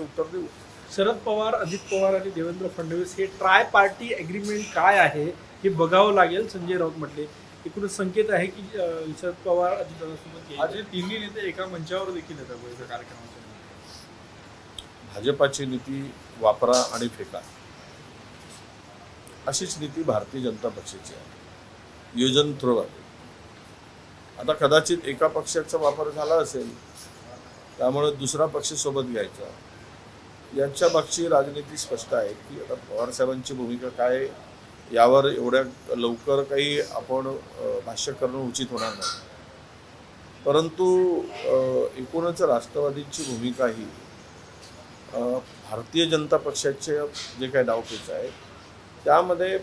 उत्तर देऊ. शरद पवार अजित पवार आणि देवेंद्र फडणवीस हे ट्राय पार्टी अग्रीमेंट काय आहे हे बघावं लागेल संजय राऊत म्हटले. एकूणच संकेत आहे की शरद पवार अजितदादासोबत. आज हे तिन्ही नेते एका मंचावर देखील येतात एका कार्यक्रमाच्या भाजपाची नीती वापरा आणि फेका. अशीच नीती भारतीय जनता पक्षाची आहे. योजन थ्रो आहे आता कदाचित एका पक्षाचा वापर झाला असेल त्यामुळे दुसरा पक्ष सोबत घ्यायचा. यांच्या मागची राजनीती स्पष्ट आहे की आता पवारसाहेबांची भूमिका काय यावर एवढ्या लवकर काही आपण भाष्य करणं उचित होणार नाही. परंतु एकूणच राष्ट्रवादीची भूमिका ही भारतीय जनता पक्षाचे जे काही डावपेच आहे त्यामध्ये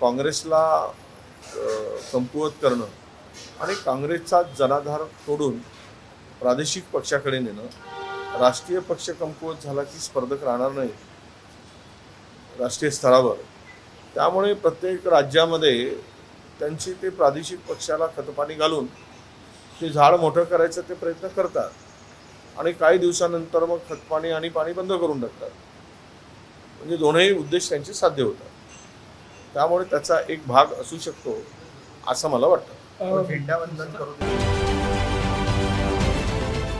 काँग्रेसला कमकुवत करणं आणि काँग्रेसचा जनाधार तोडून प्रादेशिक पक्षाकडे नेणं राष्ट्रीय पक्ष कमकुवत झाला की स्पर्धक राहणार नाही. राष्ट्रीय स्तरावर. त्यामुळे प्रत्येक राज्यामध्ये त्यांची ते प्रादेशिक पक्षाला खतपाणी घालून ते झाड मोठं करायचं ते प्रयत्न करतात. आणि काही दिवसानंतर मग खतपाणी आणि पाणी बंद करून टाकतात. म्हणजे दोनही उद्देश त्यांचे साध्य होतात. त्यामुळे त्याचा एक भाग असू शकतो असं मला वाटतं. झेंडावंदन करून